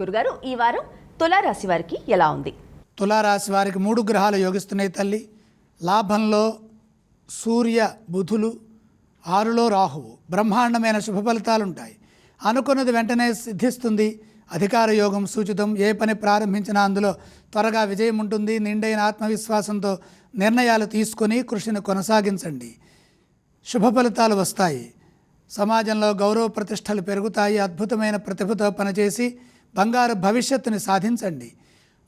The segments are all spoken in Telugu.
గురుగారు ఈ వారం తులారాశి వారికి ఎలా ఉంది? తులారాశి వారికి మూడు గ్రహాలు యోగిస్తున్నాయి తల్లి. లాభంలో సూర్య బుధులు ఆరులో రాహువు. బ్రహ్మాండమైన శుభ ఫలితాలు ఉంటాయి అనుకున్నది వెంటనే సిద్ధిస్తుంది. అధికార యోగం సూచితం. ఏ పని ప్రారంభించినా అందులో త్వరగా విజయం ఉంటుంది. నిండైన ఆత్మవిశ్వాసంతో నిర్ణయాలు తీసుకొని కృషిని కొనసాగించండి. శుభ ఫలితాలు వస్తాయి. సమాజంలో గౌరవ ప్రతిష్టలు పెరుగుతాయి. అద్భుతమైన ప్రతిభతో పనిచేసి బంగారు భవిష్యత్తుని సాధించండి.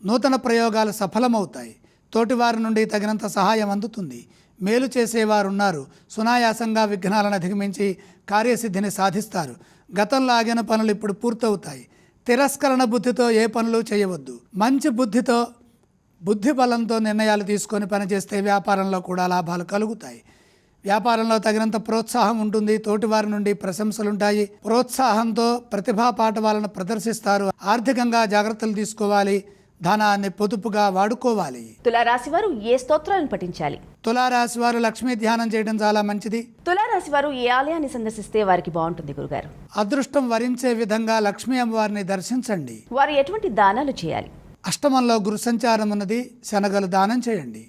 నూతన ప్రయోగాలు సఫలమవుతాయి. తోటివారి నుండి తగినంత సహాయం అందుతుంది. మేలు చేసేవారు ఉన్నారు సునాయాసంగా విఘ్నాలను అధిగమించి కార్యసిద్ధిని సాధిస్తారు. గతంలో ఆగిన పనులు ఇప్పుడు పూర్తవుతాయి. తిరస్కరణ బుద్ధితో ఏ పనులు చేయవద్దు. మంచి బుద్ధితో బుద్ధి బలంతో నిర్ణయాలు తీసుకొని పనిచేస్తే వ్యాపారంలో కూడా లాభాలు కలుగుతాయి. వ్యాపారంలో తగినంత ప్రోత్సాహం ఉంటుంది తోటివారి నుండి ప్రశంసలుంటాయి ప్రోత్సాహంతో ప్రతిభా పాఠవాలను ప్రదర్శిస్తారు. ఆర్థికంగా జాగ్రత్తలు తీసుకోవాలి. ధనాన్ని పొదుపుగా వాడుకోవాలి. తులారాశి వారు ఏ స్తోత్రాలను పఠించాలి? తులారాశి వారు లక్ష్మీ ధ్యానం చేయడం చాలా మంచిది. తులారాశి వారు ఏ ఆలయాన్ని సందర్శిస్తే వారికి బాగుంటుంది గురుగారు? అదృష్టం వరించే విధంగా లక్ష్మీ అమ్మవారిని దర్శించండి. వారు ఎటువంటి దానాలు చేయాలి? అష్టమంలో గురు సంచారం ఉన్నది. శనగలు దానం చేయండి.